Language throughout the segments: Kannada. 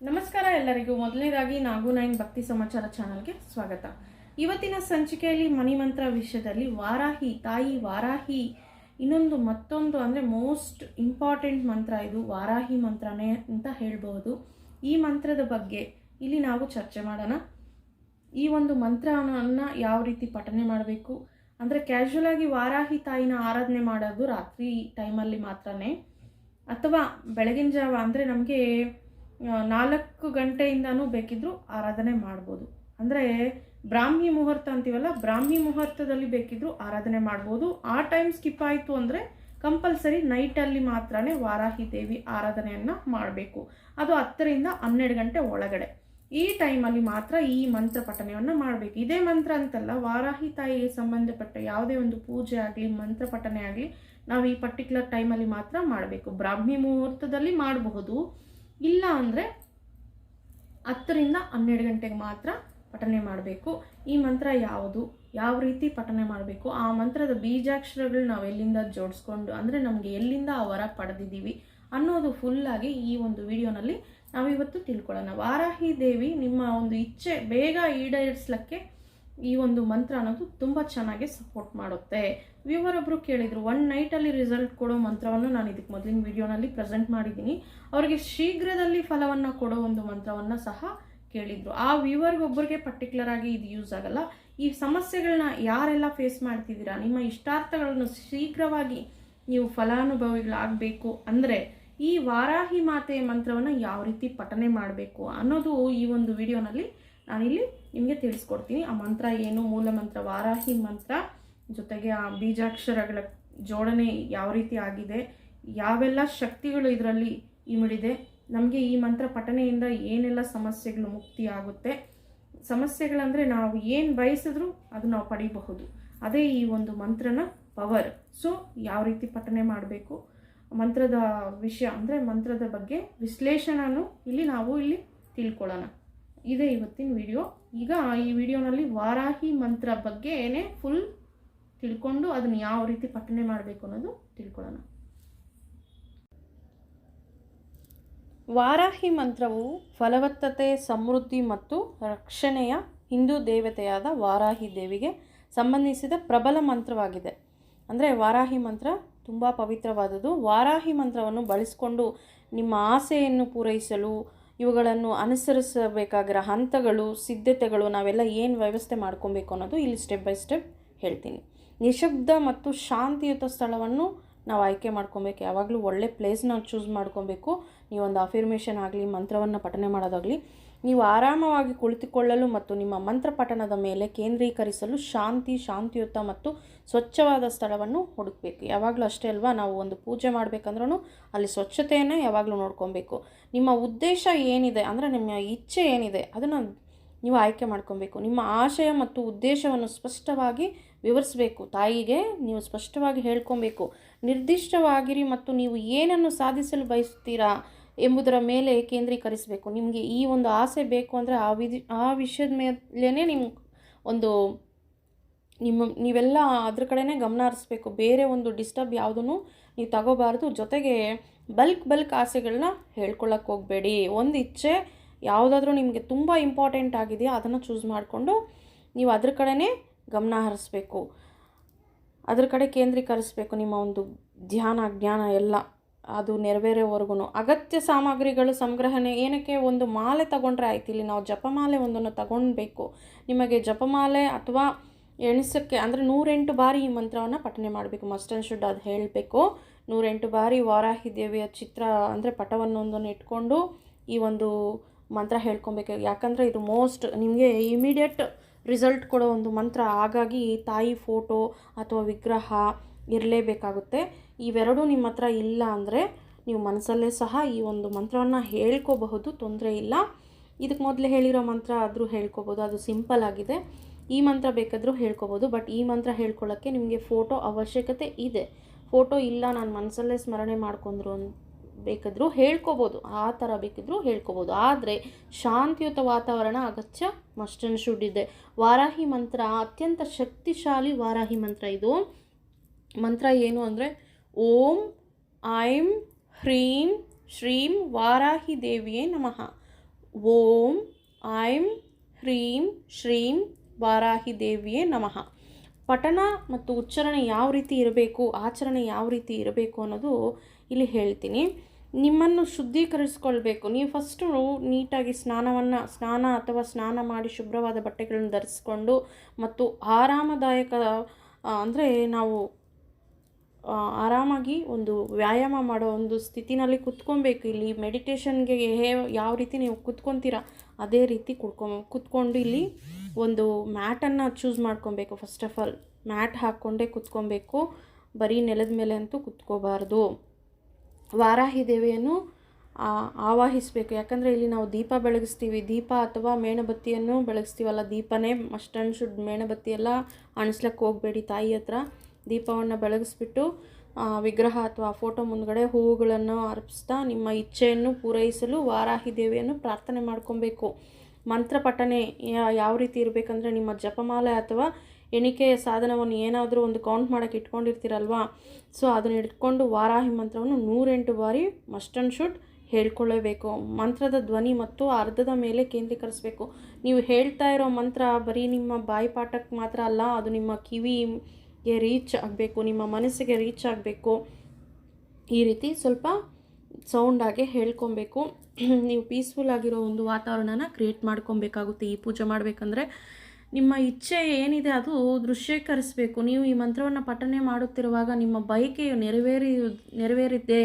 ನಮಸ್ಕಾರ ಎಲ್ಲರಿಗೂ. ಮೊದಲನೇದಾಗಿ ನಾಗು ನೈನ್ ಭಕ್ತಿ ಸಮಾಚಾರ ಚಾನಲ್ಗೆ ಸ್ವಾಗತ. ಇವತ್ತಿನ ಸಂಚಿಕೆಯಲ್ಲಿ ಮಣಿಮಂತ್ರ ವಿಷಯದಲ್ಲಿ ವಾರಾಹಿ, ತಾಯಿ ವಾರಾಹಿ. ಇನ್ನೊಂದು ಮತ್ತೊಂದು ಅಂದರೆ ಮೋಸ್ಟ್ ಇಂಪಾರ್ಟೆಂಟ್ ಮಂತ್ರ ಇದು. ವಾರಾಹಿ ಮಂತ್ರನೇ ಅಂತ ಹೇಳ್ಬೋದು ಈ ಮಂತ್ರದ ಬಗ್ಗೆ ಇಲ್ಲಿ ನಾವು ಚರ್ಚೆ ಮಾಡೋಣ. ಈ ಒಂದು ಮಂತ್ರವನ್ನು ಯಾವ ರೀತಿ ಪಠನೆ ಮಾಡಬೇಕು? ಅಂದರೆ ಕ್ಯಾಶುವಲ್ ಆಗಿ ವಾರಾಹಿ ತಾಯಿನ ಆರಾಧನೆ ಮಾಡೋದು ರಾತ್ರಿ ಟೈಮಲ್ಲಿ ಮಾತ್ರನೇ. ಅಥವಾ ಬೆಳಗಿನ ಜಾವ ಅಂದರೆ ನಮಗೆ ನಾಲ್ಕು ಗಂಟೆಯಿಂದನೂ ಬೇಕಿದ್ದರೂ ಆರಾಧನೆ ಮಾಡ್ಬೋದು. ಅಂದರೆ ಬ್ರಾಹ್ಮಿ ಮುಹೂರ್ತ ಅಂತೀವಲ್ಲ, ಬ್ರಾಹ್ಮಿ ಮುಹೂರ್ತದಲ್ಲಿ ಬೇಕಿದ್ದರೂ ಆರಾಧನೆ ಮಾಡ್ಬೋದು. ಆ ಟೈಮ್ ಸ್ಕಿಪ್ ಆಯಿತು ಅಂದರೆ ಕಂಪಲ್ಸರಿ ನೈಟಲ್ಲಿ ಮಾತ್ರನೇ ವಾರಾಹಿ ದೇವಿ ಆರಾಧನೆಯನ್ನು ಮಾಡಬೇಕು. ಅದು ಹತ್ತರಿಂದ ಹನ್ನೆರಡು ಗಂಟೆ ಒಳಗಡೆ. ಈ ಟೈಮಲ್ಲಿ ಮಾತ್ರ ಈ ಮಂತ್ರ ಪಠನೆಯನ್ನು ಮಾಡಬೇಕು. ಇದೇ ಮಂತ್ರ ಅಂತಲ್ಲ, ವಾರಾಹಿ ತಾಯಿಗೆ ಸಂಬಂಧಪಟ್ಟ ಯಾವುದೇ ಒಂದು ಪೂಜೆ ಆಗಲಿ, ಮಂತ್ರ ಪಠನೆ ಆಗಲಿ, ನಾವು ಈ ಪರ್ಟಿಕ್ಯುಲರ್ ಟೈಮಲ್ಲಿ ಮಾತ್ರ ಮಾಡಬೇಕು. ಬ್ರಾಹ್ಮಿ ಮುಹೂರ್ತದಲ್ಲಿ ಮಾಡಬಹುದು. ಇಲ್ಲ ಅಂದರೆ ಹತ್ತರಿಂದ ಹನ್ನೆರಡು ಗಂಟೆಗೆ ಮಾತ್ರ ಪಠನೆ ಮಾಡಬೇಕು. ಈ ಮಂತ್ರ ಯಾವುದು? ಯಾವ ರೀತಿ ಪಠನೆ ಮಾಡಬೇಕು? ಆ ಮಂತ್ರದ ಬೀಜಾಕ್ಷರಗಳು ನಾವು ಎಲ್ಲಿಂದ ಜೋಡಿಸ್ಕೊಂಡು, ಅಂದರೆ ನಮಗೆ ಎಲ್ಲಿಂದ ಆ ವರ ಪಡೆದಿದ್ದೀವಿ ಅನ್ನೋದು ಫುಲ್ಲಾಗಿ ಈ ಒಂದು ವಿಡಿಯೋನಲ್ಲಿ ನಾವಿವತ್ತು ತಿಳ್ಕೊಳ್ಳೋಣ. ವಾರಾಹಿ ದೇವಿ ನಿಮ್ಮ ಒಂದು ಇಚ್ಛೆ ಬೇಗ ಈಡೇರಿಸ್ಲಿಕ್ಕೆ ಈ ಒಂದು ಮಂತ್ರ ಅನ್ನೋದು ತುಂಬ ಚೆನ್ನಾಗಿ ಸಪೋರ್ಟ್ ಮಾಡುತ್ತೆ. ವ್ಯೂವರೊಬ್ಬರು ಕೇಳಿದರು ಒನ್ ನೈಟಲ್ಲಿ ರಿಸಲ್ಟ್ ಕೊಡೋ ಮಂತ್ರವನ್ನು ನಾನು ಇದಕ್ಕೆ ಮೊದಲಿನ ವಿಡಿಯೋನಲ್ಲಿ ಪ್ರೆಸೆಂಟ್ ಮಾಡಿದ್ದೀನಿ. ಅವರಿಗೆ ಶೀಘ್ರದಲ್ಲಿ ಫಲವನ್ನು ಕೊಡೋ ಒಂದು ಮಂತ್ರವನ್ನು ಸಹ ಕೇಳಿದರು. ಆ ವ್ಯೂವರ್ಗೊಬ್ಬರಿಗೆ ಪರ್ಟಿಕ್ಯುಲರ್ ಆಗಿ ಇದು ಯೂಸ್ ಆಗಲ್ಲ. ಈ ಸಮಸ್ಯೆಗಳನ್ನ ಯಾರೆಲ್ಲ ಫೇಸ್ ಮಾಡ್ತಿದ್ದೀರಾ, ನಿಮ್ಮ ಇಷ್ಟಾರ್ಥಗಳನ್ನು ಶೀಘ್ರವಾಗಿ ನೀವು ಫಲಾನುಭವಿಗಳಾಗಬೇಕು ಅಂದರೆ ಈ ವಾರಾಹಿ ಮಾತೆ ಮಂತ್ರವನ್ನು ಯಾವ ರೀತಿ ಪಠನೆ ಮಾಡಬೇಕು ಅನ್ನೋದು ಈ ಒಂದು ವಿಡಿಯೋನಲ್ಲಿ ನಾನಿಲ್ಲಿ ನಿಮಗೆ ತಿಳಿಸ್ಕೊಡ್ತೀನಿ. ಆ ಮಂತ್ರ ಏನು? ಮೂಲ ಮಂತ್ರ, ವಾರಾಹಿ ಮಂತ್ರ. ಜೊತೆಗೆ ಆ ಬೀಜಾಕ್ಷರಗಳ ಜೋಡಣೆ ಯಾವ ರೀತಿ ಆಗಿದೆ? ಯಾವೆಲ್ಲ ಶಕ್ತಿಗಳು ಇದರಲ್ಲಿ ಇಮಿಡಿದೆ? ನಮಗೆ ಈ ಮಂತ್ರ ಪಠನೆಯಿಂದ ಏನೆಲ್ಲ ಸಮಸ್ಯೆಗಳು ಮುಕ್ತಿ ಆಗುತ್ತೆ? ಸಮಸ್ಯೆಗಳಂದರೆ ನಾವು ಏನು ಬಯಸಿದ್ರೂ ಅದು ನಾವು ಪಡಿಬಹುದು. ಅದೇ ಈ ಒಂದು ಮಂತ್ರನ ಪವರ್. ಸೊ, ಯಾವ ರೀತಿ ಪಠನೆ ಮಾಡಬೇಕು? ಮಂತ್ರದ ವಿಷಯ ಅಂದರೆ ಮಂತ್ರದ ಬಗ್ಗೆ ವಿಶ್ಲೇಷಣೆ ಇಲ್ಲಿ ನಾವು ಇಲ್ಲಿ ತಿಳ್ಕೊಳ್ಳೋಣ. ಇದೇ ಇವತ್ತಿನ ವಿಡಿಯೋ ಈಗ ಈ ವಿಡಿಯೋನಲ್ಲಿ ವಾರಾಹಿ ಮಂತ್ರ ಬಗ್ಗೆ ಏನೇ ಫುಲ್ ತಿಳ್ಕೊಂಡು ಅದನ್ನು ಯಾವ ರೀತಿ ಪಠನೆ ಮಾಡಬೇಕು ಅನ್ನೋದು ತಿಳ್ಕೊಳ್ಳೋಣ. ವಾರಾಹಿ ಮಂತ್ರವು ಫಲವತ್ತತೆ, ಸಮೃದ್ಧಿ ಮತ್ತು ರಕ್ಷಣೆಯ ಹಿಂದೂ ದೇವತೆಯಾದ ವಾರಾಹಿ ದೇವಿಗೆ ಸಂಬಂಧಿಸಿದ ಪ್ರಬಲ ಮಂತ್ರವಾಗಿದೆ. ಅಂದರೆ ವಾರಾಹಿ ಮಂತ್ರ ತುಂಬ ಪವಿತ್ರವಾದದ್ದು. ವಾರಾಹಿ ಮಂತ್ರವನ್ನು ಬಳಸಿಕೊಂಡು ನಿಮ್ಮ ಆಸೆಯನ್ನು ಪೂರೈಸಲು ಇವುಗಳನ್ನು ಅನುಸರಿಸಬೇಕಾಗಿರೋ ಹಂತಗಳು, ಸಿದ್ಧತೆಗಳು, ನಾವೆಲ್ಲ ಏನು ವ್ಯವಸ್ಥೆ ಮಾಡ್ಕೊಬೇಕು ಅನ್ನೋದು ಇಲ್ಲಿ ಸ್ಟೆಪ್ ಬೈ ಸ್ಟೆಪ್ ಹೇಳ್ತೀನಿ. ನಿಶಬ್ದ ಮತ್ತು ಶಾಂತಿಯುತ ಸ್ಥಳವನ್ನು ನಾವು ಆಯ್ಕೆ ಮಾಡ್ಕೊಬೇಕು. ಯಾವಾಗಲೂ ಒಳ್ಳೆ ಪ್ಲೇಸ್ನ ಚೂಸ್ ಮಾಡ್ಕೊಬೇಕು. ನೀವೊಂದು ಅಫಿರ್ಮೇಷನ್ ಆಗಲಿ, ಮಂತ್ರವನ್ನು ಪಠನೆ ಮಾಡೋದಾಗಲಿ ನೀವು ಆರಾಮವಾಗಿ ಕುಳಿತುಕೊಳ್ಳಲು ಮತ್ತು ನಿಮ್ಮ ಮಂತ್ರ ಪಠಣದ ಮೇಲೆ ಕೇಂದ್ರೀಕರಿಸಲು ಶಾಂತಿ, ಶಾಂತಿಯುತ ಮತ್ತು ಸ್ವಚ್ಛವಾದ ಸ್ಥಳವನ್ನು ಹುಡುಕಬೇಕು. ಯಾವಾಗಲೂ ಅಷ್ಟೇ ಅಲ್ವಾ? ನಾವು ಒಂದು ಪೂಜೆ ಮಾಡಬೇಕಂದ್ರೂ ಅಲ್ಲಿ ಸ್ವಚ್ಛತೆಯನ್ನು ಯಾವಾಗಲೂ ನೋಡ್ಕೊಬೇಕು. ನಿಮ್ಮ ಉದ್ದೇಶ ಏನಿದೆ ಅಂದರೆ ನಿಮ್ಮ ಇಚ್ಛೆ ಏನಿದೆ ಅದನ್ನು ನೀವು ಆಯ್ಕೆ ಮಾಡ್ಕೊಬೇಕು. ನಿಮ್ಮ ಆಶಯ ಮತ್ತು ಉದ್ದೇಶವನ್ನು ಸ್ಪಷ್ಟವಾಗಿ ವಿವರಿಸಬೇಕು. ತಾಯಿಗೆ ನೀವು ಸ್ಪಷ್ಟವಾಗಿ ಹೇಳ್ಕೊಬೇಕು. ನಿರ್ದಿಷ್ಟವಾಗಿರಿ ಮತ್ತು ನೀವು ಏನನ್ನು ಸಾಧಿಸಲು ಬಯಸ್ತೀರಾ? ಎಂಬುದರ ಮೇಲೆ ಕೇಂದ್ರೀಕರಿಸಬೇಕು. ನಿಮಗೆ ಈ ಒಂದು ಆಸೆ ಬೇಕು ಅಂದರೆ ಆ ವಿಧಿ, ಆ ವಿಷಯದ ಮೇಲೇ ನಿಮ್ಮ ಒಂದು ನಿಮ್ಮ, ನೀವೆಲ್ಲ ಅದ್ರ ಕಡೆನೇ ಗಮನ ಹರಿಸ್ಬೇಕು. ಬೇರೆ ಒಂದು ಡಿಸ್ಟರ್ಬ್ ಯಾವುದನ್ನು ನೀವು ತಗೋಬಾರ್ದು. ಜೊತೆಗೆ ಬಲ್ಕ್ ಬಲ್ಕ್ ಆಸೆಗಳನ್ನ ಹೇಳ್ಕೊಳ್ಳೋಕೆ ಹೋಗಬೇಡಿ. ಒಂದು ಇಚ್ಛೆ ಯಾವುದಾದ್ರೂ ನಿಮಗೆ ತುಂಬ ಇಂಪಾರ್ಟೆಂಟ್ ಆಗಿದೆಯಾ ಅದನ್ನು ಚೂಸ್ ಮಾಡಿಕೊಂಡು ನೀವು ಅದ್ರ ಕಡೆನೇ ಗಮನ ಹರಿಸ್ಬೇಕು. ಅದ್ರ ಕಡೆ ಕೇಂದ್ರೀಕರಿಸಬೇಕು ನಿಮ್ಮ ಒಂದು ಧ್ಯಾನ, ಜ್ಞಾನ ಎಲ್ಲ. ಅದು ನೆರವೇರೋವರೆಗೂ ಅಗತ್ಯ ಸಾಮಗ್ರಿಗಳು ಸಂಗ್ರಹಣೆ, ಏನಕ್ಕೆ ಒಂದು ಮಾಲೆ ತಗೊಂಡ್ರೆ ಆಯ್ತು. ಇಲ್ಲಿ ನಾವು ಜಪಮಾಲೆ ಒಂದನ್ನು ತಗೊಳ್ಬೇಕು ನಿಮಗೆ ಜಪಮಾಲೆ ಅಥವಾ ಎಣಿಸಕ್ಕೆ ಅಂದರೆ ನೂರೆಂಟು ಬಾರಿ ಈ ಮಂತ್ರವನ್ನು ಪಠನೆ ಮಾಡಬೇಕು. ಮಸ್ಟ್ ಆ್ಯಂಡ್ ಶುಡ್ ಅದು ಹೇಳಬೇಕು. ನೂರೆಂಟು ಬಾರಿ ವಾರಾಹಿ ದೇವಿಯ ಚಿತ್ರ ಅಂದರೆ ಪಟವನ್ನೊಂದನ್ನು ಇಟ್ಕೊಂಡು ಈ ಒಂದು ಮಂತ್ರ ಹೇಳ್ಕೊಬೇಕು. ಯಾಕಂದರೆ ಇದು ಮೋಸ್ಟ್ ನಿಮಗೆ ಇಮಿಡಿಯೇಟ್ ರಿಸಲ್ಟ್ ಕೊಡೋ ಒಂದು ಮಂತ್ರ. ಹಾಗಾಗಿ ತಾಯಿ ಫೋಟೋ ಅಥವಾ ವಿಗ್ರಹ ಇರಲೇಬೇಕಾಗುತ್ತೆ. ಇವೆರಡೂ ನಿಮ್ಮ ಹತ್ರ ಇಲ್ಲ ಅಂದರೆ ನೀವು ಮನಸ್ಸಲ್ಲೇ ಸಹ ಈ ಒಂದು ಮಂತ್ರವನ್ನು ಹೇಳ್ಕೋಬಹುದು, ತೊಂದರೆ ಇಲ್ಲ. ಇದಕ್ಕೆ ಮೊದಲೇ ಹೇಳಿರೋ ಮಂತ್ರ ಆದರೂ ಹೇಳ್ಕೊಬೋದು ಅದು ಸಿಂಪಲ್ ಆಗಿದೆ. ಈ ಮಂತ್ರ ಬೇಕಾದರೂ ಹೇಳ್ಕೊಬೋದು ಬಟ್ ಈ ಮಂತ್ರ ಹೇಳ್ಕೊಳ್ಳೋಕ್ಕೆ ನಿಮಗೆ ಫೋಟೋ ಅವಶ್ಯಕತೆ ಇದೆ. ಫೋಟೋ ಇಲ್ಲ, ನಾನು ಮನಸ್ಸಲ್ಲೇ ಸ್ಮರಣೆ ಮಾಡ್ಕೊಂಡ್ರು ಬೇಕಾದರೂ ಹೇಳ್ಕೊಬೋದು ಆ ಥರ ಬೇಕಿದ್ರೂ ಹೇಳ್ಕೊಬೋದು ಆದರೆ ಶಾಂತಿಯುತ ವಾತಾವರಣ ಅಗತ್ಯ ಮಸ್ಟ್ ಶುಡ್ ಇದೆ. ವಾರಾಹಿ ಮಂತ್ರ ಅತ್ಯಂತ ಶಕ್ತಿಶಾಲಿ ವಾರಾಹಿ ಮಂತ್ರ ಇದು. ಮಂತ್ರ ಏನು ಅಂದರೆ ಓಂ ಐಂ ಹ್ರೀಂ ಶ್ರೀಂ ವಾರಾಹಿ ದೇವಿಯೇ ನಮಃ ಓಂ ಐಂ ಹ್ರೀಂ ಶ್ರೀಂ ವಾರಾಹಿ ದೇವಿಯೇ ನಮಃ ಪಠಣ ಮತ್ತು ಉಚ್ಚಾರಣೆ ಯಾವ ರೀತಿ ಇರಬೇಕು, ಆಚರಣೆ ಯಾವ ರೀತಿ ಇರಬೇಕು ಅನ್ನೋದು ಇಲ್ಲಿ ಹೇಳ್ತೀನಿ. ನಿಮ್ಮನ್ನು ಶುದ್ಧೀಕರಿಸ್ಕೊಳ್ಬೇಕು. ನೀವು ಫಸ್ಟು ನೀಟಾಗಿ ಸ್ನಾನವನ್ನು, ಸ್ನಾನ ಅಥವಾ ಸ್ನಾನ ಮಾಡಿ ಶುಭ್ರವಾದ ಬಟ್ಟೆಗಳನ್ನು ಧರಿಸ್ಕೊಂಡು ಮತ್ತು ಆರಾಮದಾಯಕ ಅಂದರೆ ನಾವು ಆರಾಮಾಗಿ ಒಂದು ವ್ಯಾಯಾಮ ಮಾಡೋ ಒಂದು ಸ್ಥಿತಿನಲ್ಲಿ ಕುತ್ಕೊಬೇಕು. ಇಲ್ಲಿ ಮೆಡಿಟೇಷನ್ಗೆ ಹೇ, ಯಾವ ರೀತಿ ನೀವು ಕುತ್ಕೊತೀರಾ, ಅದೇ ರೀತಿ ಕುಡ್ಕೊ, ಕುತ್ಕೊಂಡು ಇಲ್ಲಿ ಒಂದು ಮ್ಯಾಟನ್ನು ಚೂಸ್ ಮಾಡ್ಕೊಬೇಕು. ಫಸ್ಟ್ ಆಫ್ ಆಲ್ ಮ್ಯಾಟ್ ಹಾಕ್ಕೊಂಡೇ ಕುತ್ಕೊಬೇಕು. ಬರೀ ನೆಲದ ಮೇಲೆ ಅಂತೂ ಕುತ್ಕೋಬಾರ್ದು. ವಾರಾಹಿ ದೇವಿಯನ್ನು ಆವಾಹಿಸಬೇಕು. ಯಾಕಂದರೆ ಇಲ್ಲಿ ನಾವು ದೀಪ ಬೆಳಗಿಸ್ತೀವಿ. ದೀಪ ಅಥವಾ ಮೇಣಬತ್ತಿಯನ್ನು ಬೆಳಗಿಸ್ತೀವಲ್ಲ, ದೀಪನೇ ಮಸ್ಟ್ ಆ್ಯಂಡ್ ಶುಡ್ ಮೇಣಬತ್ತಿ ಎಲ್ಲ ಅಣಿಸ್ಲಕ್ಕೆ ಹೋಗಬೇಡಿ ತಾಯಿ ಹತ್ರ. ದೀಪವನ್ನು ಬೆಳಗಿಸ್ಬಿಟ್ಟು ವಿಗ್ರಹ ಅಥವಾ ಫೋಟೋ ಮುಂದ್ಗಡೆ ಹೂವುಗಳನ್ನು ಅರ್ಪಿಸ್ತಾ ನಿಮ್ಮ ಇಚ್ಛೆಯನ್ನು ಪೂರೈಸಲು ವಾರಾಹಿ ದೇವಿಯನ್ನು ಪ್ರಾರ್ಥನೆ ಮಾಡ್ಕೊಬೇಕು. ಮಂತ್ರ ಪಠನೆ ಯಾವ ರೀತಿ ಇರಬೇಕಂದ್ರೆ ನಿಮ್ಮ ಜಪಮಾಲೆ ಅಥವಾ ಎಣಿಕೆಯ ಸಾಧನವನ್ನು ಏನಾದರೂ ಒಂದು ಕೌಂಟ್ ಮಾಡೋಕ್ಕೆ ಇಟ್ಕೊಂಡಿರ್ತೀರಲ್ವಾ? ಸೊ ಅದನ್ನು ಇಟ್ಕೊಂಡು ವಾರಾಹಿ ಮಂತ್ರವನ್ನು ನೂರೆಂಟು ಬಾರಿ ಮಸ್ಟ್ ಆ್ಯಂಡ್ ಶುಡ್ ಹೇಳ್ಕೊಳ್ಳೇಬೇಕು. ಮಂತ್ರದ ಧ್ವನಿ ಮತ್ತು ಅರ್ಧದ ಮೇಲೆ ಕೇಂದ್ರೀಕರಿಸಬೇಕು. ನೀವು ಹೇಳ್ತಾ ಇರೋ ಮಂತ್ರ ಬರೀ ನಿಮ್ಮ ಬಾಯಿಪಾಠಕ್ಕೆ ಮಾತ್ರ ಅಲ್ಲ, ಅದು ನಿಮ್ಮ ಕಿವಿಗೆ ರೀಚ್ ಆಗಬೇಕು, ನಿಮ್ಮ ಮನಸ್ಸಿಗೆ ರೀಚ್ ಆಗಬೇಕು, ಈ ರೀತಿ ಸ್ವಲ್ಪ ಸೌಂಡಾಗೆ ಹೇಳ್ಕೊಬೇಕು. ನೀವು ಪೀಸ್ಫುಲ್ ಆಗಿರೋ ಒಂದು ವಾತಾವರಣನ ಕ್ರಿಯೇಟ್ ಮಾಡ್ಕೊಬೇಕಾಗುತ್ತೆ. ಈ ಪೂಜೆ ಮಾಡಬೇಕಂದ್ರೆ ನಿಮ್ಮ ಇಚ್ಛೆ ಏನಿದೆ ಅದು ದೃಶ್ಯೀಕರಿಸಬೇಕು. ನೀವು ಈ ಮಂತ್ರವನ್ನು ಪಠನೆ ಮಾಡುತ್ತಿರುವಾಗ ನಿಮ್ಮ ಬಯಕೆಯು ನೆರವೇರಿ ನೆರವೇರಿದೆ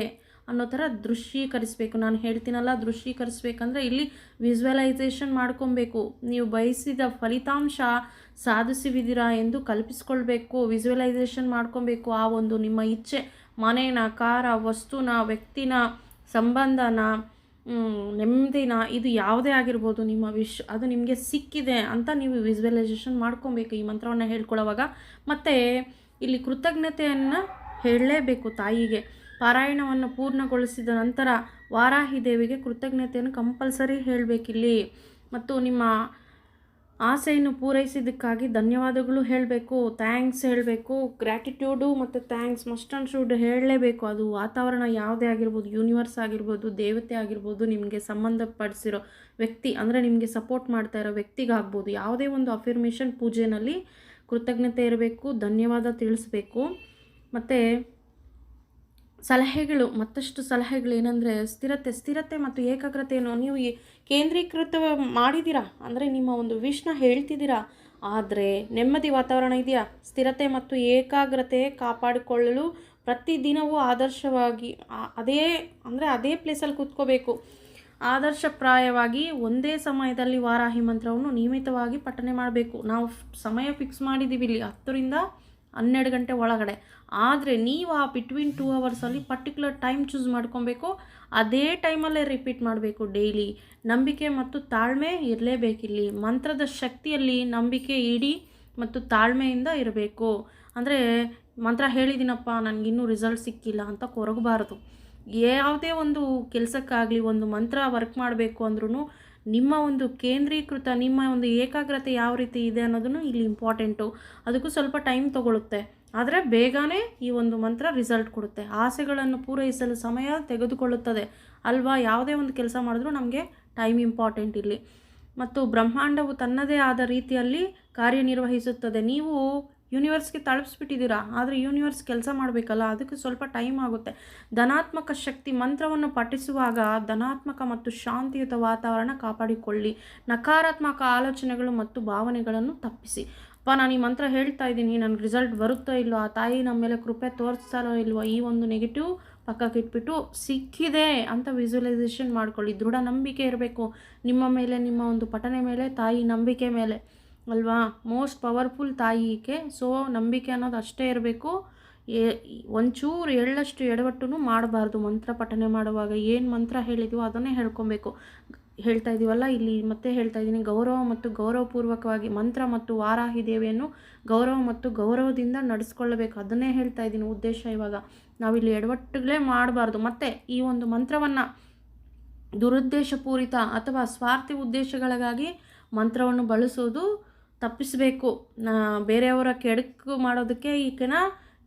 ಅನ್ನೋ ಥರ ದೃಶ್ಯೀಕರಿಸಬೇಕು. ನಾನು ಹೇಳ್ತೀನಲ್ಲ, ದೃಶ್ಯೀಕರಿಸ್ಬೇಕಂದ್ರೆ ಇಲ್ಲಿ ವಿಜುವಲೈಸೇಷನ್ ಮಾಡ್ಕೊಬೇಕು. ನೀವು ಬಯಸಿದ ಫಲಿತಾಂಶ ಸಾಧಿಸಿವಿದ್ದೀರಾ ಎಂದು ಕಲ್ಪಿಸ್ಕೊಳ್ಬೇಕು ವಿಜುವಲೈಸೇಷನ್ ಮಾಡ್ಕೊಬೇಕು. ಆ ಒಂದು ನಿಮ್ಮ ಇಚ್ಛೆ, ಮನೇನ, ಕಾರ, ವಸ್ತುನ, ವ್ಯಕ್ತಿನ, ಸಂಬಂಧನ ನೆಮ್ಮದಿನ, ಇದು ಯಾವುದೇ ಆಗಿರ್ಬೋದು ನಿಮ್ಮ ವಿಶ್ ಅದು ನಿಮಗೆ ಸಿಕ್ಕಿದೆ ಅಂತ ನೀವು ವಿಜುವಲೈಸೇಷನ್ ಮಾಡ್ಕೊಬೇಕು ಈ ಮಂತ್ರವನ್ನು ಹೇಳ್ಕೊಳ್ಳೋವಾಗ. ಮತ್ತು ಇಲ್ಲಿ ಕೃತಜ್ಞತೆಯನ್ನು ಹೇಳಲೇಬೇಕು ತಾಯಿಗೆ. ಪಾರಾಯಣವನ್ನು ಪೂರ್ಣಗೊಳಿಸಿದ ನಂತರ ವಾರಾಹಿ ದೇವಿಗೆ ಕೃತಜ್ಞತೆಯನ್ನು ಕಂಪಲ್ಸರಿ ಹೇಳಬೇಕಿಲ್ಲಿ. ಮತ್ತು ನಿಮ್ಮ ಆಸೆಯನ್ನು ಪೂರೈಸಿದ್ದಕ್ಕಾಗಿ ಧನ್ಯವಾದಗಳು ಹೇಳಬೇಕು, ಥ್ಯಾಂಕ್ಸ್ ಹೇಳಬೇಕು, ಗ್ರ್ಯಾಟಿಟ್ಯೂಡು ಮತ್ತು ಥ್ಯಾಂಕ್ಸ್, ಮಸ್ಟ್ ಆ್ಯಂಡ್ ಶುಡ್ ಹೇಳಲೇಬೇಕು. ಅದು ವಾತಾವರಣ ಯಾವುದೇ ಆಗಿರ್ಬೋದು, ಯೂನಿವರ್ಸ್ ಆಗಿರ್ಬೋದು, ದೇವತೆ ಆಗಿರ್ಬೋದು, ನಿಮಗೆ ಸಂಬಂಧಪಡಿಸಿರೋ ವ್ಯಕ್ತಿ, ಅಂದರೆ ನಿಮಗೆ ಸಪೋರ್ಟ್ ಮಾಡ್ತಾ ಇರೋ ವ್ಯಕ್ತಿಗಾಗ್ಬೋದು, ಯಾವುದೇ ಒಂದು ಅಫಿರ್ಮೇಷನ್ ಪೂಜೆನಲ್ಲಿ ಕೃತಜ್ಞತೆ ಇರಬೇಕು, ಧನ್ಯವಾದ ತಿಳಿಸ್ಬೇಕು. ಮತ್ತು ಸಲಹೆಗಳು, ಮತ್ತಷ್ಟು ಸಲಹೆಗಳು ಏನಂದರೆ ಸ್ಥಿರತೆ ಸ್ಥಿರತೆ ಮತ್ತು ಏಕಾಗ್ರತೆಯನ್ನು ನೀವು ಕೇಂದ್ರೀಕೃತ ಮಾಡಿದ್ದೀರಾ? ಅಂದರೆ ನಿಮ್ಮ ಒಂದು ವಿಷ್ನ ಹೇಳ್ತಿದ್ದೀರಾ? ಆದರೆ ನೆಮ್ಮದಿ ವಾತಾವರಣ ಇದೆಯಾ? ಸ್ಥಿರತೆ ಮತ್ತು ಏಕಾಗ್ರತೆ ಕಾಪಾಡಿಕೊಳ್ಳಲು ಪ್ರತಿದಿನವೂ ಆದರ್ಶವಾಗಿ ಅದೇ, ಅಂದರೆ ಅದೇ ಪ್ಲೇಸಲ್ಲಿ ಕೂತ್ಕೋಬೇಕು. ಆದರ್ಶಪ್ರಾಯವಾಗಿ ಒಂದೇ ಸಮಯದಲ್ಲಿ ವಾರಾಹಿ ಮಂತ್ರವನ್ನು ನಿಯಮಿತವಾಗಿ ಪಠನೆ ಮಾಡಬೇಕು. ನಾವು ಸಮಯ ಫಿಕ್ಸ್ ಮಾಡಿದ್ದೀವಿ ಇಲ್ಲಿ ಹತ್ತರಿಂದ ಹನ್ನೆರಡು ಗಂಟೆ ಒಳಗಡೆ. ಆದರೆ ನೀವು ಆ ಬಿಟ್ವೀನ್ ಟೂ ಅವರ್ಸಲ್ಲಿ ಪರ್ಟಿಕ್ಯುಲರ್ ಟೈಮ್ ಚೂಸ್ ಮಾಡ್ಕೊಬೇಕು. ಅದೇ ಟೈಮಲ್ಲೇ ರಿಪೀಟ್ ಮಾಡಬೇಕು ಡೈಲಿ ನಂಬಿಕೆ ಮತ್ತು ತಾಳ್ಮೆ ಇರಲೇಬೇಕಿಲ್ಲಿ. ಮಂತ್ರದ ಶಕ್ತಿಯಲ್ಲಿ ನಂಬಿಕೆ ಇಡಿ ಮತ್ತು ತಾಳ್ಮೆಯಿಂದ ಇರಬೇಕು. ಅಂದರೆ ಮಂತ್ರ ಹೇಳಿದ್ದೀನಪ್ಪ ನನಗಿನ್ನೂ ರಿಸಲ್ಟ್ ಸಿಕ್ಕಿಲ್ಲ ಅಂತ ಕೊರಗಬಾರದು. ಯಾವುದೇ ಒಂದು ಕೆಲಸಕ್ಕಾಗಲಿ, ಒಂದು ಮಂತ್ರ ವರ್ಕ್ ಮಾಡಬೇಕು ಅಂದ್ರೂ ನಿಮ್ಮ ಒಂದು ಕೇಂದ್ರೀಕೃತ, ನಿಮ್ಮ ಒಂದು ಏಕಾಗ್ರತೆ ಯಾವ ರೀತಿ ಇದೆ ಅನ್ನೋದನ್ನು ಇಲ್ಲಿ ಇಂಪಾರ್ಟೆಂಟು ಅದಕ್ಕೂ ಸ್ವಲ್ಪ ಟೈಮ್ ತಗೊಳುತ್ತೆ. ಆದರೆ ಬೇಗನೆ ಈ ಒಂದು ಮಂತ್ರ ರಿಸಲ್ಟ್ ಕೊಡುತ್ತೆ. ಆಸೆಗಳನ್ನು ಪೂರೈಸಲು ಸಮಯ ತೆಗೆದುಕೊಳ್ಳುತ್ತದೆ. ಅಲ್ವಾ? ಯಾವುದೇ ಒಂದು ಕೆಲಸ ಮಾಡಿದ್ರೂ ನಮಗೆ ಟೈಮ್ ಇಂಪಾರ್ಟೆಂಟ್ ಇಲ್ಲಿ. ಮತ್ತು ಬ್ರಹ್ಮಾಂಡವು ತನ್ನದೇ ಆದ ರೀತಿಯಲ್ಲಿ ಕಾರ್ಯನಿರ್ವಹಿಸುತ್ತದೆ. ನೀವು ಯೂನಿವರ್ಸ್ಗೆ ತಳಿಸ್ಬಿಟ್ಟಿದ್ದೀರಾ ಆದರೆ ಯೂನಿವರ್ಸ್ ಕೆಲಸ ಮಾಡಬೇಕಲ್ಲ, ಅದಕ್ಕೆ ಸ್ವಲ್ಪ ಟೈಮ್ ಆಗುತ್ತೆ. ಧನಾತ್ಮಕ ಶಕ್ತಿ ಮಂತ್ರವನ್ನು ಪಠಿಸುವಾಗ ಧನಾತ್ಮಕ ಮತ್ತು ಶಾಂತಿಯುತ ವಾತಾವರಣ ಕಾಪಾಡಿಕೊಳ್ಳಿ. ನಕಾರಾತ್ಮಕ ಆಲೋಚನೆಗಳು ಮತ್ತು ಭಾವನೆಗಳನ್ನು ತಪ್ಪಿಸಿ. ಅಪ್ಪ, ನಾನು ಈ ಮಂತ್ರ ಹೇಳ್ತಾ ಇದ್ದೀನಿ, ನನಗೆ ರಿಸಲ್ಟ್ ಬರುತ್ತೋ ಇಲ್ಲೋ ಆ ತಾಯಿ ನಮ್ಮ ಮೇಲೆ ಕೃಪೆ ತೋರಿಸ್ತಾರೋ ಇಲ್ವೋ, ಈ ಒಂದು ನೆಗೆಟಿವ್ ಪಕ್ಕಕ್ಕೆ ಇಟ್ಬಿಟ್ಟು ಸಿಕ್ಕಿದೆ ಅಂತ ವಿಜುವಲೈಸೇಷನ್ ಮಾಡ್ಕೊಳ್ಳಿ. ದೃಢ ನಂಬಿಕೆ ಇರಬೇಕು. ನಿಮ್ಮ ಮೇಲೆ, ನಿಮ್ಮ ಒಂದು ಪಠನೆ ಮೇಲೆ, ತಾಯಿ ನಂಬಿಕೆ ಮೇಲೆ. ಅಲ್ವಾ? ಮೋಸ್ಟ್ ಪವರ್ಫುಲ್ ತಾಯಿಗೆ ಸೊ ನಂಬಿಕೆ ಅನ್ನೋದು ಅಷ್ಟೇ ಇರಬೇಕು. ಏ ಒಂಚೂರು ಎಳ್ಳಷ್ಟು ಎಡವಟ್ಟು ಮಾಡಬಾರ್ದು. ಮಂತ್ರ ಪಠನೆ ಮಾಡುವಾಗ ಏನು ಮಂತ್ರ ಹೇಳಿದೀವೋ ಅದನ್ನೇ ಹೇಳ್ಕೊಬೇಕು. ಹೇಳ್ತಾ ಇದ್ದೀವಲ್ಲ ಇಲ್ಲಿ ಮತ್ತೆ ಹೇಳ್ತಾ ಇದ್ದೀನಿ. ಗೌರವ ಮತ್ತು ಗೌರವಪೂರ್ವಕವಾಗಿ ಮಂತ್ರ ಮತ್ತು ವಾರಾಹಿ ದೇವಿಯನ್ನು ಗೌರವ ಮತ್ತು ಗೌರವದಿಂದ ನಡೆಸ್ಕೊಳ್ಳಬೇಕು. ಅದನ್ನೇ ಹೇಳ್ತಾ ಇದ್ದೀನಿ ಉದ್ದೇಶ ಇವಾಗ. ನಾವಿಲ್ಲಿ ಎಡವಟ್ಟುಗಳೇ ಮಾಡಬಾರ್ದು. ಮತ್ತು ಈ ಒಂದು ಮಂತ್ರವನ್ನು ದುರುದ್ದೇಶಪೂರಿತ ಅಥವಾ ಸ್ವಾರ್ಥಿ ಉದ್ದೇಶಗಳಿಗಾಗಿ ಮಂತ್ರವನ್ನು ಬಳಸೋದು ತಪ್ಪಿಸಬೇಕು. ಬೇರೆಯವರ ಕೆಡಕು ಮಾಡೋದಕ್ಕೆ ಈಕೆನ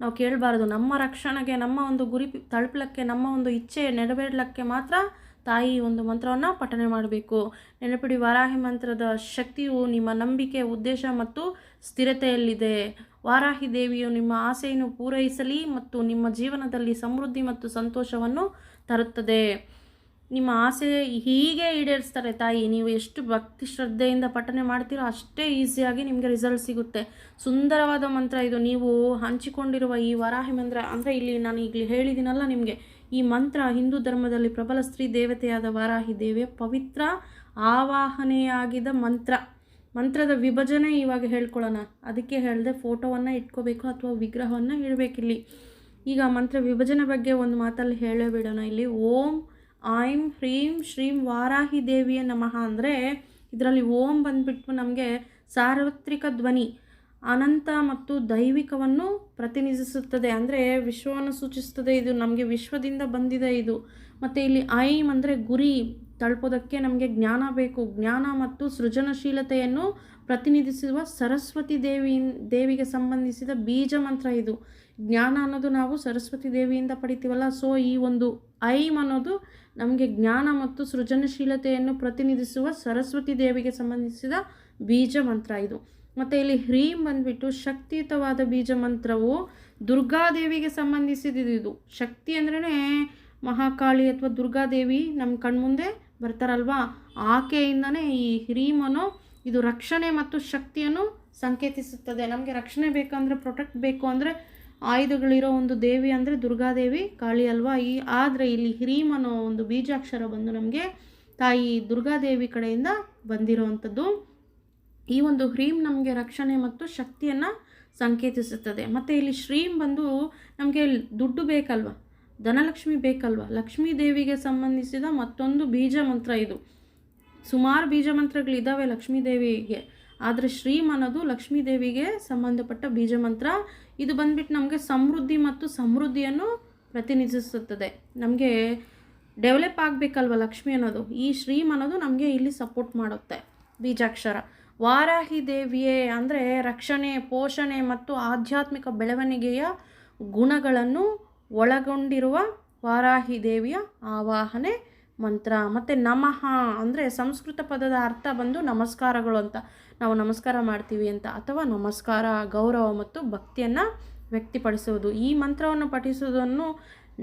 ನಾವು ಕೇಳಬಾರ್ದು. ನಮ್ಮ ರಕ್ಷಣೆಗೆ, ನಮ್ಮ ಒಂದು ಗುರಿ ತಲುಪಲಿಕ್ಕೆ, ನಮ್ಮ ಒಂದು ಇಚ್ಛೆ ನೆರವೇರಲಕ್ಕೆ ಮಾತ್ರ ತಾಯಿ ಒಂದು ಮಂತ್ರವನ್ನು ಪಠನೆ ಮಾಡಬೇಕು. ನೆನಪಿಡಿ, ವಾರಾಹಿ ಮಂತ್ರದ ಶಕ್ತಿಯು ನಿಮ್ಮ ನಂಬಿಕೆ, ಉದ್ದೇಶ ಮತ್ತು ಸ್ಥಿರತೆಯಲ್ಲಿದೆ. ವಾರಾಹಿ ದೇವಿಯು ನಿಮ್ಮ ಆಸೆಯನ್ನು ಪೂರೈಸಲಿ ಮತ್ತು ನಿಮ್ಮ ಜೀವನದಲ್ಲಿ ಸಮೃದ್ಧಿ ಮತ್ತು ಸಂತೋಷವನ್ನು ತರುತ್ತದೆ. ನಿಮ್ಮ ಆಸೆ ಹೀಗೆ ಈಡೇರಿಸ್ತಾರೆ ತಾಯಿ, ನೀವು ಎಷ್ಟು ಭಕ್ತಿ ಶ್ರದ್ಧೆಯಿಂದ ಪಠನೆ ಮಾಡ್ತೀರೋ ಅಷ್ಟೇ ಈಸಿಯಾಗಿ ನಿಮಗೆ ರಿಸಲ್ಟ್ ಸಿಗುತ್ತೆ. ಸುಂದರವಾದ ಮಂತ್ರ ಇದು. ನೀವು ಹಂಚಿಕೊಂಡಿರುವ ಈ ವರಾಹಿ ಮಂತ್ರ, ಅಂದರೆ ಇಲ್ಲಿ ನಾನು ಈಗಲೇ ಹೇಳಿದ್ದೀನಲ್ಲ ನಿಮಗೆ, ಈ ಮಂತ್ರ ಹಿಂದೂ ಧರ್ಮದಲ್ಲಿ ಪ್ರಬಲ ಸ್ತ್ರೀ ದೇವತೆಯಾದ ವರಾಹಿ ದೇವಿ ಪವಿತ್ರ ಆವಾಹನೆಯಾಗಿದ ಮಂತ್ರ. ಮಂತ್ರದ ವಿಭಜನೆ ಇವಾಗ ಹೇಳ್ಕೊಳ್ಳೋಣ. ಅದಕ್ಕೆ ಹೇಳಿದೆ ಫೋಟೋವನ್ನು ಇಟ್ಕೋಬೇಕು ಅಥವಾ ವಿಗ್ರಹವನ್ನು ಇಡಬೇಕಿಲ್ಲಿ. ಈಗ ಮಂತ್ರ ವಿಭಜನೆ ಬಗ್ಗೆ ಒಂದು ಮಾತಲ್ಲಿ ಹೇಳೇ ಬಿಡೋಣ ಇಲ್ಲಿ. ಓಂ ಐಂ ಹ್ರೀಂ ಶ್ರೀಂ ವಾರಾಹಿ ದೇವಿಯ ನಮಃ ಅಂದರೆ ಇದರಲ್ಲಿ ಓಂ ಬಂದ್ಬಿಟ್ಟು ನಮಗೆ ಸಾರ್ವತ್ರಿಕ ಧ್ವನಿ, ಅನಂತ ಮತ್ತು ದೈವಿಕವನ್ನು ಪ್ರತಿನಿಧಿಸುತ್ತದೆ. ಅಂದರೆ ವಿಶ್ವವನ್ನು ಸೂಚಿಸುತ್ತದೆ. ಇದು ನಮಗೆ ವಿಶ್ವದಿಂದ ಬಂದಿದೆ ಇದು. ಮತ್ತು ಇಲ್ಲಿ ಐಂ ಅಂದರೆ ಗುರಿ ತಳ್ಪೋದಕ್ಕೆ ನಮಗೆ ಜ್ಞಾನ ಬೇಕು. ಜ್ಞಾನ ಮತ್ತು ಸೃಜನಶೀಲತೆಯನ್ನು ಪ್ರತಿನಿಧಿಸುವ ಸರಸ್ವತಿ ದೇವಿ, ದೇವಿಗೆ ಸಂಬಂಧಿಸಿದ ಬೀಜ ಮಂತ್ರ ಇದು. ಜ್ಞಾನ ಅನ್ನೋದು ನಾವು ಸರಸ್ವತಿ ದೇವಿಯಿಂದ ಪಡಿತೀವಲ್ಲ ಸೊ ಈ ಒಂದು ಐಮ್ ಅನ್ನೋದು ನಮಗೆ ಜ್ಞಾನ ಮತ್ತು ಸೃಜನಶೀಲತೆಯನ್ನು ಪ್ರತಿನಿಧಿಸುವ ಸರಸ್ವತಿ ದೇವಿಗೆ ಸಂಬಂಧಿಸಿದ ಬೀಜ ಮಂತ್ರ ಇದು. ಮತ್ತು ಇಲ್ಲಿ ಹ್ರೀಮ್ ಬಂದ್ಬಿಟ್ಟು ಶಕ್ತಿಯುತವಾದ ಬೀಜ ಮಂತ್ರವು ದುರ್ಗಾದೇವಿಗೆ ಸಂಬಂಧಿಸಿದ್ದು ಶಕ್ತಿ ಅಂದ್ರೇ ಮಹಾಕಾಳಿ ಅಥವಾ ದುರ್ಗಾದೇವಿ ನಮ್ಮ ಕಣ್ಮುಂದೆ ಬರ್ತಾರಲ್ವಾ? ಆಕೆಯಿಂದನೇ ಈ ಹ್ರೀಮನು ಇದು ರಕ್ಷಣೆ ಮತ್ತು ಶಕ್ತಿಯನ್ನು ಸಂಕೇತಿಸುತ್ತದೆ. ನಮಗೆ ರಕ್ಷಣೆ ಬೇಕಂದರೆ ಪ್ರೊಟೆಕ್ಟ್ ಬೇಕು ಅಂದರೆ ಆಯುಧಗಳಿರೋ ಒಂದು ದೇವಿ ಅಂದರೆ ದುರ್ಗಾದೇವಿ ಕಾಳಿ ಅಲ್ವಾ? ಈ ಆದರೆ ಇಲ್ಲಿ ಹ್ರೀಮ್ ಅನ್ನೋ ಒಂದು ಬೀಜಾಕ್ಷರ ಬಂದು ನಮಗೆ ತಾಯಿ ದುರ್ಗಾದೇವಿ ಕಡೆಯಿಂದ ಬಂದಿರೋವಂಥದ್ದು. ಈ ಒಂದು ಹ್ರೀಮ್ ನಮಗೆ ರಕ್ಷಣೆ ಮತ್ತು ಶಕ್ತಿಯನ್ನು ಸಂಕೇತಿಸುತ್ತದೆ. ಮತ್ತು ಇಲ್ಲಿ ಶ್ರೀಮ್ ಬಂದು ನಮಗೆ ದುಡ್ಡು ಬೇಕಲ್ವ? ಧನಲಕ್ಷ್ಮಿ ಬೇಕಲ್ವ? ಲಕ್ಷ್ಮೀ ದೇವಿಗೆ ಸಂಬಂಧಿಸಿದ ಮತ್ತೊಂದು ಬೀಜ ಮಂತ್ರ ಇದು. ಸುಮಾರು ಬೀಜ ಮಂತ್ರಗಳಿದ್ದಾವೆ ಲಕ್ಷ್ಮೀ ದೇವಿಗೆ. ಆದರೆ ಶ್ರೀಮ್ ಅನ್ನೋದು ಲಕ್ಷ್ಮೀ ದೇವಿಗೆ ಸಂಬಂಧಪಟ್ಟ ಬೀಜ ಮಂತ್ರ. ಇದು ಬಂದ್ಬಿಟ್ಟು ನಮಗೆ ಸಮೃದ್ಧಿ ಮತ್ತು ಸಮೃದ್ಧಿಯನ್ನು ಪ್ರತಿನಿಧಿಸುತ್ತದೆ. ನಮಗೆ ಡೆವಲಪ್ ಆಗಬೇಕಲ್ವ ಲಕ್ಷ್ಮಿ ಅನ್ನೋದು? ಈ ಶ್ರೀಮ್ ಅನ್ನೋದು ನಮಗೆ ಇಲ್ಲಿ ಸಪೋರ್ಟ್ ಮಾಡುತ್ತೆ. ಬೀಜಾಕ್ಷರ. ವಾರಾಹಿ ದೇವಿಯೇ ಅಂದರೆ ರಕ್ಷಣೆ, ಪೋಷಣೆ ಮತ್ತು ಆಧ್ಯಾತ್ಮಿಕ ಬೆಳವಣಿಗೆಯ ಗುಣಗಳನ್ನು ಒಳಗೊಂಡಿರುವ ವಾರಾಹಿ ದೇವಿಯ ಆವಾಹನೆ ಮಂತ್ರ, ಮತ್ತು ನಮಃ ಅಂದರೆ ಸಂಸ್ಕೃತ ಪದದ ಅರ್ಥ ಬಂದು ನಮಸ್ಕಾರಗಳು ಅಂತ. ನಾವು ನಮಸ್ಕಾರ ಮಾಡ್ತೀವಿ ಅಂತ, ಅಥವಾ ನಮಸ್ಕಾರ, ಗೌರವ ಮತ್ತು ಭಕ್ತಿಯನ್ನು ವ್ಯಕ್ತಿಪಡಿಸುವುದು. ಈ ಮಂತ್ರವನ್ನು ಪಠಿಸುವುದನ್ನು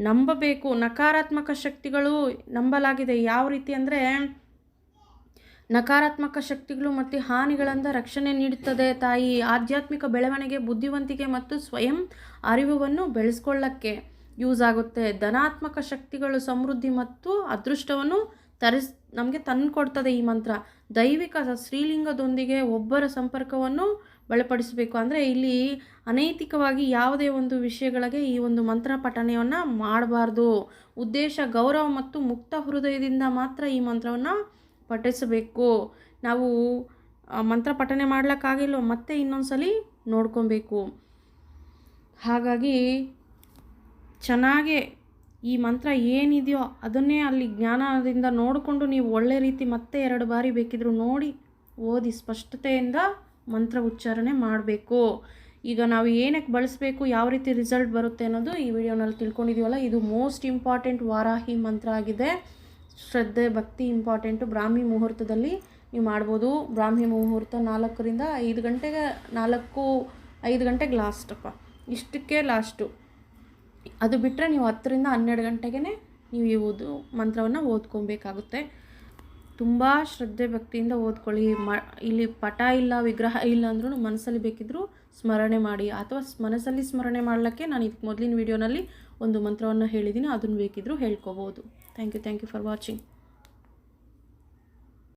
ನಂಬಬೇಕು. ನಕಾರಾತ್ಮಕ ಶಕ್ತಿಗಳು ನಂಬಲಾಗಿದೆ. ಯಾವ ರೀತಿ ಅಂದರೆ ನಕಾರಾತ್ಮಕ ಶಕ್ತಿಗಳು ಮತ್ತು ಹಾನಿಗಳಿಂದ ರಕ್ಷಣೆ ನೀಡುತ್ತದೆ ತಾಯಿ. ಆಧ್ಯಾತ್ಮಿಕ ಬೆಳವಣಿಗೆ, ಬುದ್ಧಿವಂತಿಕೆ ಮತ್ತು ಸ್ವಯಂ ಅರಿವನ್ನು ಬೆಳೆಸ್ಕೊಳ್ಳೋಕ್ಕೆ. ಯೂಸ್ ಆಗುತ್ತೆ. ಧನಾತ್ಮಕ ಶಕ್ತಿಗಳು ಸಮೃದ್ಧಿ ಮತ್ತು ಅದೃಷ್ಟವನ್ನು ತರಿಸ್, ನಮಗೆ ತಂದುಕೊಡ್ತದೆ ಈ ಮಂತ್ರ. ದೈವಿಕ ಸ್ತ್ರೀಲಿಂಗದೊಂದಿಗೆ ಒಬ್ಬರ ಸಂಪರ್ಕವನ್ನು ಬಳಪಡಿಸಬೇಕು ಅಂದರೆ ಇಲ್ಲಿ ಅನೈತಿಕವಾಗಿ ಯಾವುದೇ ಒಂದು ವಿಷಯಗಳಿಗೆ ಈ ಒಂದು ಮಂತ್ರ ಪಠಣೆಯನ್ನು ಮಾಡಬಾರ್ದು. ಉದ್ದೇಶ ಗೌರವ ಮತ್ತು ಮುಕ್ತ ಹೃದಯದಿಂದ ಮಾತ್ರ ಈ ಮಂತ್ರವನ್ನು ಪಠಿಸಬೇಕು. ನಾವು ಮಂತ್ರ ಪಠನೆ ಮಾಡ್ಲಿಕ್ಕಾಗಿಲ್ಲ ಮತ್ತೆ ಇನ್ನೊಂದ್ಸಲಿ ನೋಡ್ಕೊಬೇಕು. ಹಾಗಾಗಿ ಚೆನ್ನಾಗೆ ಈ ಮಂತ್ರ ಏನಿದೆಯೋ ಅದನ್ನೇ ಅಲ್ಲಿ ಜ್ಞಾನದಿಂದ ನೋಡಿಕೊಂಡು ನೀವು ಒಳ್ಳೆ ರೀತಿ ಮತ್ತೆ ಎರಡು ಬಾರಿ ಬೇಕಿದ್ರೂ ನೋಡಿ ಓದಿ ಸ್ಪಷ್ಟತೆಯಿಂದ ಮಂತ್ರ ಉಚ್ಚಾರಣೆ ಮಾಡಬೇಕು. ಈಗ ನಾವು ಏನಕ್ಕೆ ಬಳಸಬೇಕು, ಯಾವ ರೀತಿ ರಿಸಲ್ಟ್ ಬರುತ್ತೆ ಅನ್ನೋದು ಈ ವಿಡಿಯೋನಲ್ಲಿ ತಿಳ್ಕೊಂಡಿದೀವಲ್ಲ ಇದು ಮೋಸ್ಟ್ ಇಂಪಾರ್ಟೆಂಟ್ ವಾರಾಹಿ ಮಂತ್ರ ಆಗಿದೆ. ಶ್ರದ್ಧೆ, ಭಕ್ತಿ ಇಂಪಾರ್ಟೆಂಟು ಬ್ರಾಹ್ಮಿ ಮುಹೂರ್ತದಲ್ಲಿ ನೀವು ಮಾಡ್ಬೋದು. ಬ್ರಾಹ್ಮಿ ಮುಹೂರ್ತ ನಾಲ್ಕರಿಂದ ಐದು ಗಂಟೆಗೆ ನಾಲ್ಕು, ಐದು ಗಂಟೆಗೆ ಲಾಸ್ಟಪ್ಪ ಇಷ್ಟಕ್ಕೆ ಲಾಸ್ಟು ಅದು ಬಿಟ್ಟರೆ ನೀವು ಹತ್ತರಿಂದ ಹನ್ನೆರಡು ಗಂಟೆಗೆ ನೀವು ಈ ಓದು ಮಂತ್ರವನ್ನು ಓದ್ಕೊಬೇಕಾಗುತ್ತೆ. ತುಂಬ ಶ್ರದ್ಧೆ ಭಕ್ತಿಯಿಂದ ಓದ್ಕೊಳ್ಳಿ. ಮ, ಇಲ್ಲಿ ಪಟ ಇಲ್ಲ, ವಿಗ್ರಹ ಇಲ್ಲ ಅಂದ್ರೂ ಮನಸ್ಸಲ್ಲಿ ಬೇಕಿದ್ದರೂ ಸ್ಮರಣೆ ಮಾಡಿ. ಅಥವಾ ಮನಸ್ಸಲ್ಲಿ ಸ್ಮರಣೆ ಮಾಡಲಿಕ್ಕೆ ನಾನು ಇದಕ್ಕೆ ಮೊದಲಿನ ವೀಡಿಯೋನಲ್ಲಿ ಒಂದು ಮಂತ್ರವನ್ನು ಹೇಳಿದ್ದೀನಿ ಅದನ್ನು ಬೇಕಿದ್ದರೂ ಹೇಳ್ಕೊಬೋದು. Thank you thank you for watching